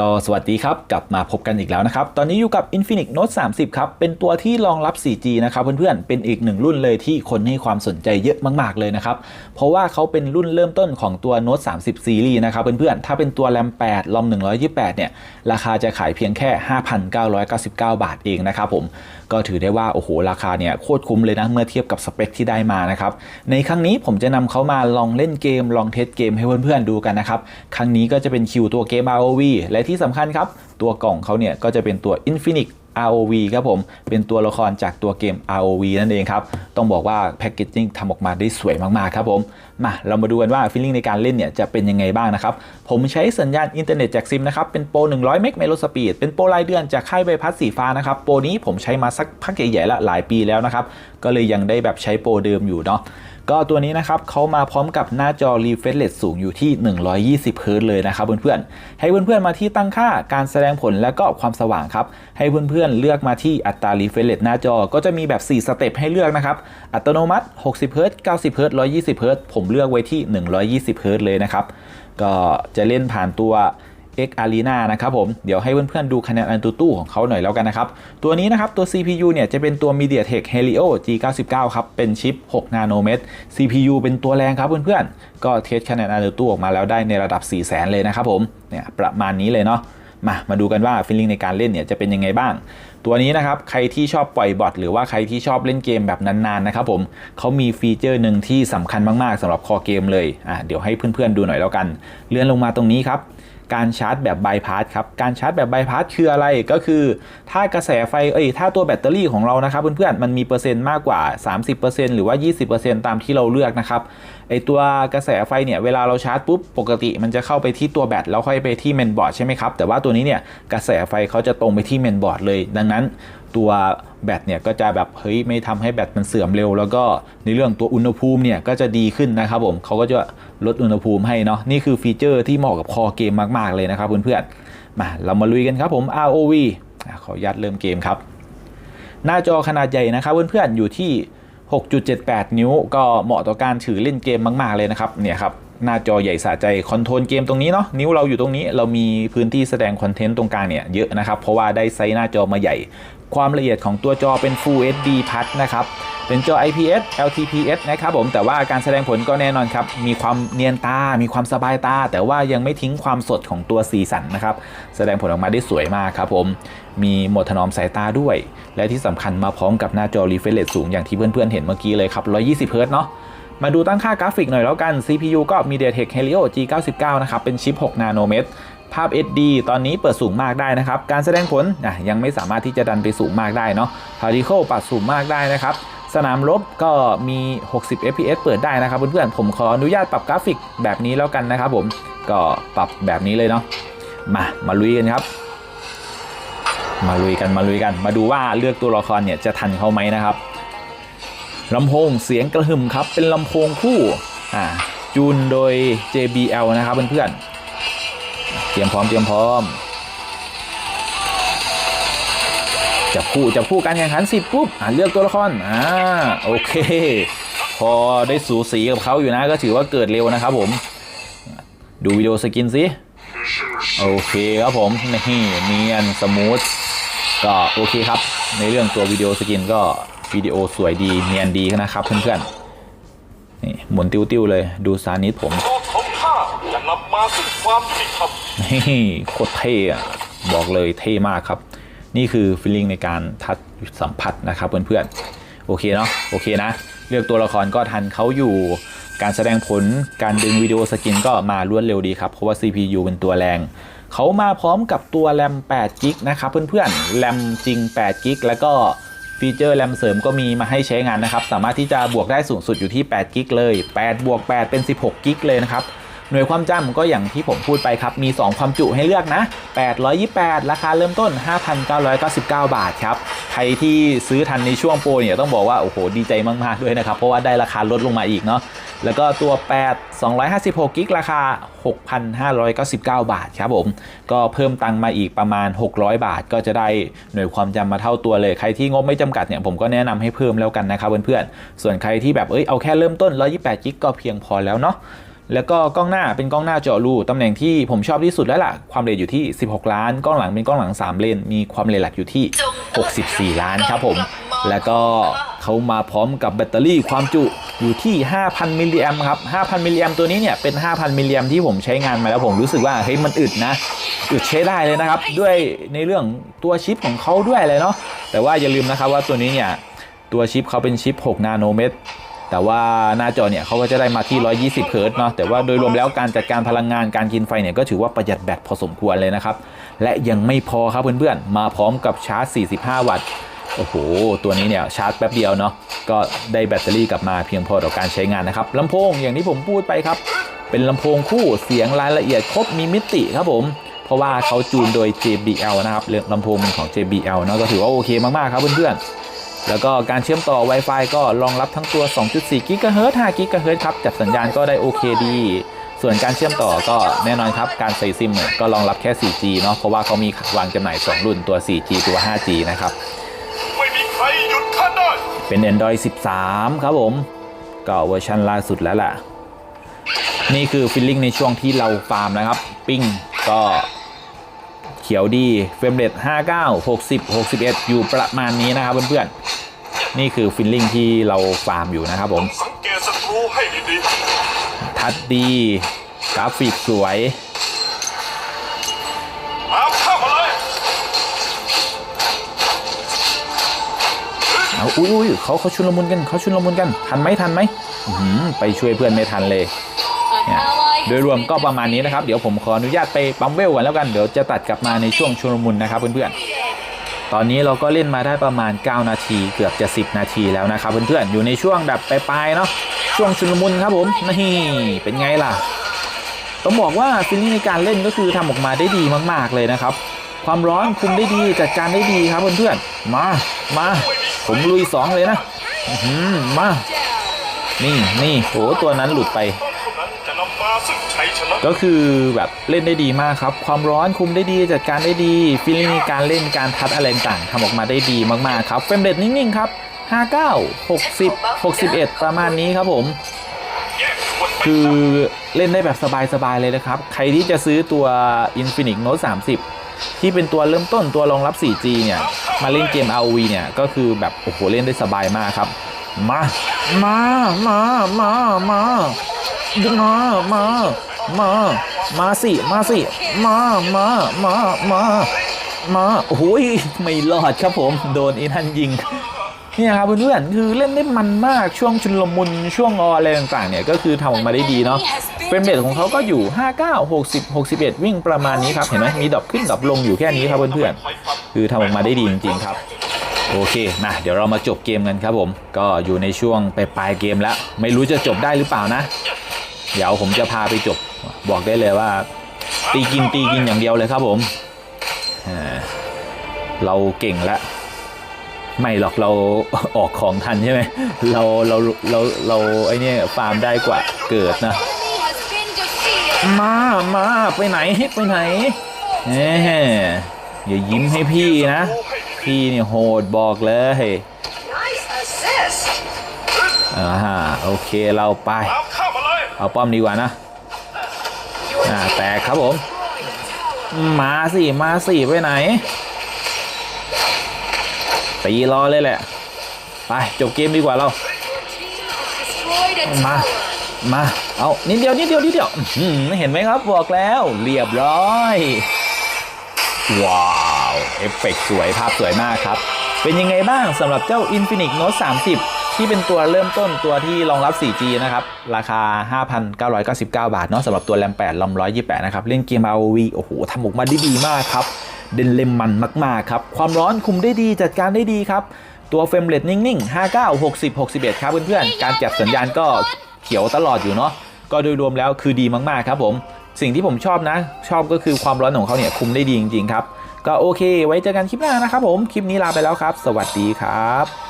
ก็สวัสดีครับ กลับมาพบกันอีกแล้วนะครับ ตอนนี้อยู่กับ Infinix Note 30 ครับ เป็นตัวที่รองรับ 4G นะครับเพื่อนๆ เป็นอีกหนึ่งรุ่นเลยที่คนให้ความสนใจเยอะมากๆเลยนะครับ เพราะว่าเขาเป็นรุ่นเริ่มต้นของตัว Note 30 Series นะครับเพื่อนๆ ถ้าเป็นตัว RAM 8 ROM 128 เนี่ย ราคาจะขายเพียงแค่ 5,999 บาทเองนะครับผม ก็ถือได้ว่าโอ้โหราคาเนี่ยโคตรคุ้มเลยนะเมื่อเทียบกับสเปคที่ได้มานะครับ ในครั้งนี้ผมจะนำเขามาลองเล่นเกมลองเทสเกมให้เพื่อนๆดูกันนะครับ ครั้งนี้ก็จะเป็นคิวตัวเกม ROV และที่สำคัญครับ ตัวกล่องเขาเนี่ยก็จะเป็นตัว Infinix ROV ครับผม เป็นตัวละครจากตัวเกม ROV นั่นเองครับ ต้องบอกว่าแพคเกจจิ้งทำออกมาได้สวยมากๆครับผม มาเรามาดูกันว่าฟีลลิ่งในการเล่นเนี่ยจะเป็นยังไงบ้างนะครับ ผมใช้สัญญาณอินเทอร์เน็ตจากซิมนะครับ เป็นโปร 100 เมก m ม l o สปีด เป็นโปรรายเดือนจากค่ายใบพัดสีฟ้านะครับ โปรนี้ผมใช้มาสักพักใหญ่ๆละหลายปีแล้วนะครับ ก็เลยยังได้แบบใช้โปรเดิมอยู่เนาะ ก็ตัวนี้นะครับเขามาพร้อมกับหน้าจอ refresh rate สูงอยู่ที่ 120 Hz เลยนะครับเพื่อนๆ ให้เพื่อนๆมาที่ตั้งค่าการแสดงผลและก็ความสว่างครับ ให้เพื่อนๆเลือกมาที่อัตรา refresh rate หน้าจอ ก็จะมีแบบ 4 สเต็ปให้เลือกนะครับ อัตโนมัติ 60 Hz 90 Hz 120 Hz ผมเลือกไว้ที่ 120 Hz เลยนะครับ ก็จะเล่นผ่านตัว X Arena นะครับผม เดี๋ยวให้เพื่อนๆดูคะแนนอันตูตู้ของเขาหน่อยแล้วกันนะครับ ตัวนี้นะครับ ตัว CPU เนี่ยจะเป็นตัว MediaTek Helio G99 ครับ เป็นชิป 6 นาโนเมตร CPU เป็นตัวแรงครับเพื่อนๆ ก็เทสคะแนนอันตูตู้ออกมาแล้วได้ในระดับ 4 0 0 0 0 0 เลยนะครับผม เนี่ยประมาณนี้เลยเนาะมา มาดูกันว่าฟีลลิ่งในการเล่นเนี่ยจะเป็นยังไงบ้าง ตัวนี้นะครับใครที่ชอบปล่อยบอทหรือว่าใครที่ชอบเล่นเกมแบบนานๆนะครับผมเขามีฟีเจอร์หนึ่งที่สำคัญมากๆสำหรับคอเกมเลยอะเดี๋ยวให้เพื่อนๆดูหน่อยแล้วกัน เลื่อนลงมาตรงนี้ครับ การชาร์จแบบบายพาสครับ การชาร์จแบบบายพาสคืออะไรก็คือ ถ้ากระแสไฟเอ้ยถ้าตัวแบตเตอรี่ของเรานะครับเพื่อนๆมันมีเปอร์เซ็นต์มากกว่า 30%หรือว่า 20%ตามที่เราเลือกนะครับไอตัวกระแสไฟเนี่ยเวลาเราชาร์จปุ๊บปกติมันจะเข้าไปที่ตัวแบตแล้วค่อยไปที่เมนบอร์ดใช่ไหมครับแต่ว่าตัวนี้เนี่ยกระแสไฟเขาจะตรงไปที่เมนบอร์ดเลยดังนั้น ตัวแบตเนี่ยก็จะแบบเฮ้ยไม่ทำให้แบตมันเสื่อมเร็ว แล้วก็ในเรื่องตัวอุณหภูมิเนี่ยก็จะดีขึ้นนะครับผมเขาก็จะลดอุณหภูมิให้เนาะนี่คือฟีเจอร์ที่เหมาะกับคอเกมมากๆเลยนะครับเพื่อนๆมาเรามาลุยกันครับผม ROV ขออนุญาตเริ่มเกมครับ หน้าจอขนาดใหญ่นะครับเพื่อนๆอยู่ที่ 6.78 นิ้ว ก็เหมาะต่อการถือเล่นเกมมาก ๆเลยนะครับเนี่ยครับ หน้าจอใหญ่สะใจคอนโทรลเกมตรงนี้เนาะนิ้วเราอยู่ตรงนี้เรามีพื้นที่แสดงคอนเทนต์ตรงกลางเนี่ยเยอะนะครับ เพราะว่าได้ไซส์หน้าจอมาใหญ่ ความละเอียดของตัวจอเป็น Full HD Plus นะครับเป็นจอ IPS LTPS นะครับผมแต่ว่าการแสดงผลก็แน่นอนครับ มีความเนียนตา มีความสบายตา แต่ว่ายังไม่ทิ้งความสดของตัวสีสันนะครับ แสดงผลออกมาได้สวยมากครับผม มีโหมดถนอมสายตาด้วย และที่สำคัญมาพร้อมกับหน้าจอ refresh rate สูงอย่างที่เพื่อนๆเห็นเมื่อกี้เลยครับ 120 Hz เนาะ มาดูตั้งค่ากราฟิกหน่อยแล้วกัน CPU ก็ MediaTek Helio G99 นะครับ เป็นชิป 6 นาโนเมตร ภาพ SD ตอนนี้เปิดสูงมากได้นะครับ การแสดงผลยังไม่สามารถที่จะดันไปสูงมากได้เนาะ Particle ปรับสูงมากได้นะครับ สนามรบก็มี 60 fps เปิดได้นะครับเพื่อนๆ ผมขออนุญาตปรับกราฟิกแบบนี้แล้วกันนะครับผม ก็ปรับแบบนี้เลยเนาะ มา มาลุยกันครับ มาลุยกัน มาลุยกัน มาดูว่าเลือกตัวละครเนี่ยจะทันเขาไหมนะครับ ลำโพงเสียงกระหึ่มครับ เป็นลำโพงคู่อ่าจูนโดย JBL นะครับเพื่อนๆเตรียมพร้อมเตรียมพร้อมจับคู่จับคู่การแข่งขันสิปุ๊บอ่าเลือกตัวละครอ่าโอเค พอได้สูสีกับเขาอยู่นะก็ถือว่าเกิดเร็วนะครับผม ดูวิดีโอสกินสิโอเคครับผมนี่เนียนสมูทก็โอเคครับ ในเรื่องตัววิดีโอสกินก็ วิดีโอสวยดีเนียนดีนะครับเพื่อนๆนี่หมุนติ้วๆเลยดูสานิตผมโลกของข้าจะนำมาซึ่งความยุติธรรมนี่โคตรเท่อะบอกเลยเท่มากครับ นี่คือฟีลลิ่งในการทัดสัมผัสนะครับเพื่อนๆโอเคเนาะโอเคนะ เลือกตัวละครก็ทันเขาอยู่การแสดงผลการดึงวิดีโอสกินก็มารวดเร็วดีครับ เพราะว่า CPU เป็นตัวแรง เขามาพร้อมกับตัวแรม8 g b นะครับเพื่อนๆแรมจริง8 g b แล้วก็ ฟีเจอร์แรมเสริมก็มีมาให้ใช้งานนะครับ สามารถที่จะบวกได้สูงสุดอยู่ที่8 g b เลย8บวก8เป็น 16 g b เลยนะครับหน่วยความจำก็อย่างที่ผมพูดไปครับ มี 2 ความจุให้เลือกนะ 828 ราคาเริ่มต้น 5,999 บาทครับ ใครที่ซื้อทันในช่วงโปรเนี่ยต้องบอกว่า โอ้โห ดีใจมาก ๆ ด้วยนะครับ เพราะว่าได้ราคาลดลงมาอีกเนาะแล้วก็ตัว 8 256กิกราคา 6,599 บาทครับผม ก็เพิ่มตังค์มาอีกประมาณ 600 บาท ก็จะได้หน่วยความจำมาเท่าตัวเลย ใครที่งบไม่จำกัดเนี่ยผมก็แนะนำให้เพิ่มแล้วกันนะครับเพื่อนๆ ส่วนใครที่แบบเอ้ยเอาแค่เริ่มต้น 128กิกก็เพียงพอแล้วเนาะแล้วก็กล้องหน้าเป็นกล้องหน้าเจาะรูตำแหน่งที่ผมชอบที่สุดแล้วล่ะ ความเร็วอยู่ที่ 16 ล้าน กล้องหลังเป็นกล้องหลัง 3 เลน มีความเร็วหลักอยู่ที่ 64 ล้านครับผม แล้วก็เขามาพร้อมกับแบตเตอรี่ความจุ อยู่ที่ 5,000 มิลลิแอมครับ 5,000 มิลลิแอมตัวนี้เนี่ยเป็น 5,000 มิลลิแอมที่ผมใช้งานมาแล้วผมรู้สึกว่าเฮ้ยมันอึดนะอึดใช้ได้เลยนะครับ ด้วยในเรื่องตัวชิปของเขาด้วยเลยเนาะแต่ว่าอย่าลืมนะครับว่าตัวนี้เนี่ยตัวชิปเขาเป็นชิป 6 นาโนเมตรแต่ว่าหน้าจอเนี่ยเขาก็จะได้มาที่ 120 เฮิร์ตซ์เนาะแต่ว่าโดยรวมแล้วการจัดการพลังงานการกินไฟเนี่ยก็ถือว่าประหยัดแบตพอสมควรเลยนะครับ และยังไม่พอครับเพื่อนๆ มาพร้อมกับชาร์จ 45 วัตต์ โอ้โห ตัวนี้เนี่ยชาร์จแป๊บเดียวเนาะก็ได้แบตเตอรี่กลับมาเพียงพอต่อการใช้งานนะครับลำโพงอย่างที่ผมพูดไปครับ เป็นลำโพงคู่เสียงรายละเอียดครบมีมิติครับผมเพราะว่าเขาจูนโดย JBL นะครับเรื่องลำโพงเป็นของ JBL เนาะก็ถือว่าโอเคมากๆครับเพื่อนๆ แล้วก็การเชื่อมต่อ Wi-Fi ก็รองรับทั้งตัว 2.4 GHz 5 GHz ครับ จับสัญญาณก็ได้โอเคดี ส่วนการเชื่อมต่อก็แน่นอนครับ การใส่ซิมเนี่ยก็รองรับแค่ 4G เนาะเพราะว่าเขามีวางจำหน่าย 2 รุ่นตัว 4G ตัว 5G นะครับ ใครหยุดข้าได้ เป็น Android 13 ครับผม ก็เวอร์ชันล่าสุดแล้วล่ะ นี่คือฟิลลิ่งในช่วงที่เราฟาร์มนะครับ ปิ้งก็เขียวดีเฟรมเรท59 60 61 อยู่ประมาณนี้นะครับเพื่อนๆ นี่คือฟิลลิ่งที่เราฟาร์มอยู่นะครับผม สังเกตศัตรูให้ดีทัดดี กราฟิกสวย เอาอุ้ยอุ้ยเขาเขาชุนละมุนกันเขาชุนละมุนกันทันไหมทันไหมไปช่วยเพื่อนไม่ทันเลยเนี่ยโดยรวมก็ประมาณนี้นะครับ เดี๋ยวผมขออนุญาตไปปั๊มเวลก่อนแล้วกันเดี๋ยวจะตัดกลับมาในช่วงชุนละมุนนะครับเพื่อนๆตอนนี้เราก็เล่นมาได้ประมาณ 9 นาทีเกือบจะ 10 นาทีแล้วนะครับเพื่อนๆอยู่ในช่วงแบบปลายๆเนาะช่วงชุนละมุนครับผมนี่เป็นไงล่ะต้องบอกว่าฟีลลิ่งในการเล่นก็คือทำออกมาได้ดีมาก ๆเลยนะครับความร้อนคุมได้ดีจัดการได้ดีครับเพื่อนๆมามา ผมลุยสองเลยนะมานี่นี่โหตัวนั้นหลุดไป ก็คือแบบเล่นได้ดีมากครับ ความร้อนคุมได้ดีจัดการได้ดีฟีลลิ่งการเล่นการทัดอะไรต่างๆทำออกมาได้ดีมากๆครับเฟรมเรทนิ่งๆครับ 59 60 61 ประมาณนี้ครับผม คือเล่นได้แบบสบาย ๆ เลยนะครับ ใครที่จะซื้อตัว Infinix Note 30 ที่เป็นตัวเริ่มต้นตัวรองรับ 4G เนี่ย มาเล่นเกม ROV เนี่ยก็คือแบบโอ้โหเล่นได้สบายมากครับ มา มา มา มา มา มา มา มา มาสิ มาสิ มา มา มา มา มาโอ้โหยไม่รอดครับผม โดนอีทันยิงเนี่ยครับเพื่อนๆคือเล่นได้มันมากช่วงชุนลมุนช่วงอออะไรต่างๆเนี่ยก็คือทำออกมาได้ดีเนาะเฟรมเรทของเขาก็อยู่ 59 60 61 วิ่งประมาณนี้ครับ เห็นไหมมีดรอปขึ้นดรอปลงอยู่แค่นี้ครับเพื่อนๆ คือทำออกมาได้ดีจริง ๆ ครับ โอเคนะเดี๋ยวเรามาจบเกมกันครับผม ก็อยู่ในช่วงไปลายเกมแล้ว ไม่รู้จะจบได้หรือเปล่านะ เดี๋ยวผมจะพาไปจบบอกได้เลยว่า ตีกินตีกินอย่างเดียวเลยครับผมเราเก่งแล้วไม่หรอกเราออกของทันใช่ไหมเราเราเราเราไอเนี่ยฟาร์มได้กว่าเกิดนะ มามาไปไหนไปไหนเอ้ อย่ายิ้มให้พี่นะ พี่เนี่ยโหดบอกเลย Nice assist. อ่าโอเคเราไปตามเข้ามาเลยเอาป้อมดีกว่านะอ่าแตกครับผม มาสิ มาสิไปไหนตีรอเลยแหละ ไป จบเกมดีกว่าเรา Destroyed a มา tower. มา เอานิดเดียวนิดเดียวนิดเดียวอื้อหือเห็นไหมครับบอกแล้ว เรียบร้อย ว้าว เอฟเฟกต์สวยภาพสวยมากครับ เป็นยังไงบ้างสำหรับเจ้า Infinix Note 30 ที่เป็นตัวเริ่มต้นตัวที่รองรับ 4G นะครับ ราคา 5,999 บาทเนาะสำหรับตัวแรม8ลอม128 นะครับ เล่นเกม ROV โอ้โหทำออกมาได้ดีมากครับ เด่นเล่มมันมากๆครับ ความร้อนคุมได้ดีจัดการได้ดีครับ ตัวเฟรมเรทนิ่งๆ 59 60 61 ครับเพื่อนๆ การจับสัญญาณก็เขียวตลอดอยู่เนาะก็โดยรวมแล้วคือดีมากๆครับผมสิ่งที่ผมชอบนะ ชอบก็คือความร้อนของเขาเนี่ยคุมได้ดีจริงๆครับ ก็โอเค ไว้เจอกันคลิปหน้านะครับผม คลิปนี้ลาไปแล้วครับ สวัสดีครับ